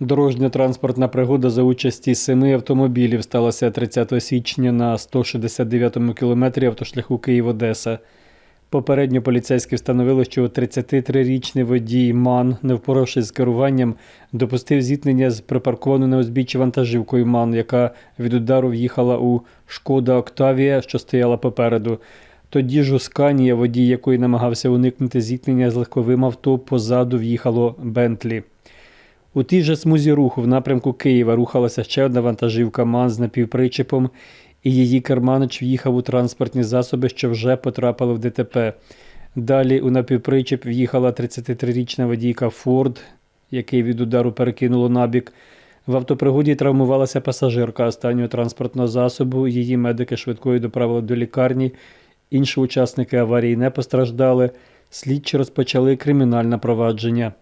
Дорожньо-транспортна пригода за участі семи автомобілів сталася 30 січня на 169-му кілометрі автошляху Київ-Одеса. Попередньо поліцейські встановили, що 33-річний водій Ман, не впоравшись з керуванням, допустив зіткнення з припаркованою на узбіччі вантажівкою Ман, яка від удару в'їхала у Шкода Октавія, що стояла попереду. Тоді ж у Сканія, водій якої намагався уникнути зіткнення з легковим авто, позаду в'їхало Бентлі. У тій же смузі руху в напрямку Києва рухалася ще одна вантажівка МАН з напівпричепом, і її керманич в'їхав у транспортні засоби, що вже потрапили в ДТП. Далі у напівпричеп в'їхала 33-річна водійка Форд, який від удару перекинуло набік. В автопригоді травмувалася пасажирка останнього транспортного засобу. Її медики швидкою доправили до лікарні. Інші учасники аварії не постраждали. Слідчі розпочали кримінальне провадження.